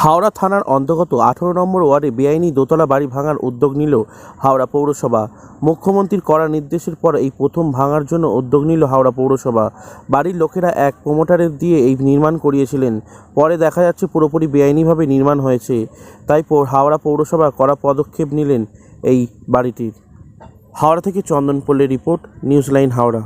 হাওড়া থানার অন্তর্গত আঠারো নম্বর ওয়ার্ডে বেআইনি দোতলা বাড়ি ভাঙার উদ্যোগ নিল হাওড়া পৌরসভা। মুখ্যমন্ত্রীর কড়া নির্দেশের পর এই প্রথম ভাঙার জন্য উদ্যোগ নিল হাওড়া পৌরসভা। বাড়ির লোকেরা এক প্রমোটারের দিয়ে এই নির্মাণ করিয়েছিলেন। পরে দেখা যাচ্ছে পুরোপুরি বেআইনিভাবে নির্মাণ হয়েছে। তাই হাওড়া পৌরসভা কড়া পদক্ষেপ নিলেন এই বাড়িটির। হাওড়া থেকে চন্দন পল্লের রিপোর্ট, নিউজ লাইন হাওড়া।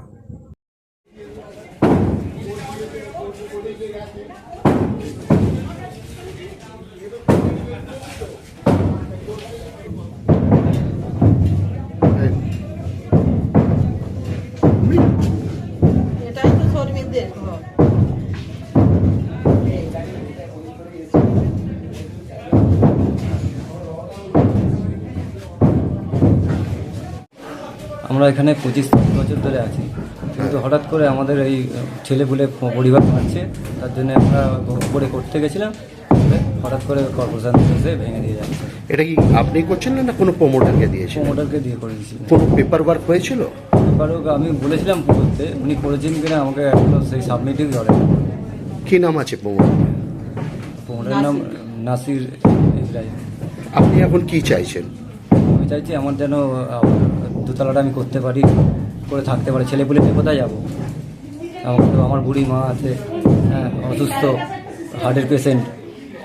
আমরা এখানে পঁচিশ বছর ধরে আছি। কিন্তু হঠাৎ করে আমাদের এই ছেলেপুলে পরিবার বাড়ছে তার জন্য আমরা উপরে করতে গেছিলাম হঠাৎ করে কর্পোরেশন থেকে ভেঙে দিয়ে যাচ্ছে। এটা কি আপনি করছেন না কোনো প্রমোটারকে দিয়েছিলেন? প্রমোটারকে দিয়ে করে দিয়েছি। কোনো পেপার ওয়ার্ক হয়েছিল? এবারও আমি বলেছিলাম করতে উনি করেছেন কিনা আমাকে এখনও সেই সাবমিটই করে কি নাম আছে প্রমোটার প্রমোটারের নাম নাসির ইব্রাহিম। আপনি এখন কি চাইছেন? আমি চাইছি আমার যেন দোতলাটা আমি করতে পারি। করে থাকতে পারে। ছেলেপুলে নিয়ে কোথায় যাব? আমার তো আমার বুড়ি মা আছে হ্যাঁ অসুস্থ হার্টের পেশেন্ট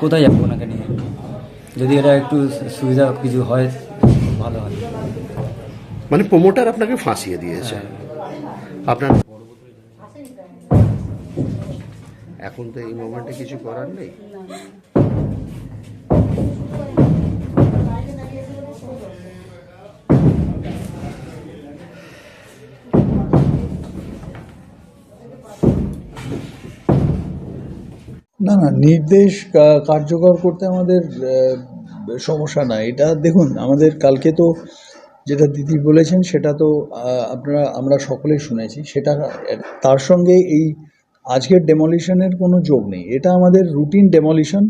কোথায় যাব ওনাকে নিয়ে? যদি এটা একটু সুবিধা কিছু হয় ভালো হয়। মানে প্রমোটার আপনাকে ফাঁসিয়ে দিয়েছে। আপনার এখন তো এই মোমেন্টে কিছু করার নেই? না না, নির্দেশ কার্যকর করতে আমাদের সমস্যা না এটা দেখুন, আমাদের কালকে তো যেটা দিদি বলেছেন, সেটা তো আপনারা, আমরা সকলেই শুনেছি। সেটা, তার সঙ্গে এই আজকের ডেমলিশনের কোনো যোগ নেই। এটা আমাদের রুটিন ডেমলিশন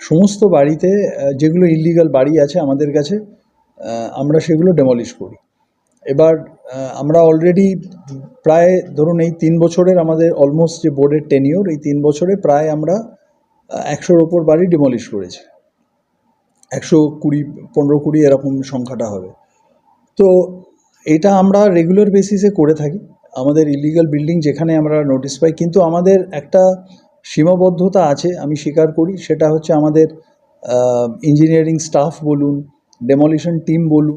সমস্ত বাড়িতে যেগুলো ইলিগাল বাড়ি আছে আমাদের কাছে আমরা সেগুলো ডেমলিশ করি। এবার আমরা অলরেডি প্রায় ধরুন এই তিন বছরের আমাদের অলমোস্ট যে বোর্ডের টেনিওর এই তিন বছরে প্রায় আমরা একশোর ওপর বাড়ি ডিমলিশ করেছি। একশো কুড়ি, পনেরো কুড়ি এরকম সংখ্যাটা হবে। তো এটা আমরা রেগুলার বেসিসে করে থাকি। আমাদের ইলিগাল বিল্ডিং যেখানে আমরা নোটিশ পাই, কিন্তু আমাদের একটা সীমাবদ্ধতা আছে, আমি স্বীকার করি, সেটা হচ্ছে আমাদের ইঞ্জিনিয়ারিং স্টাফ বলুন ডেমলিশন টিম বলুন।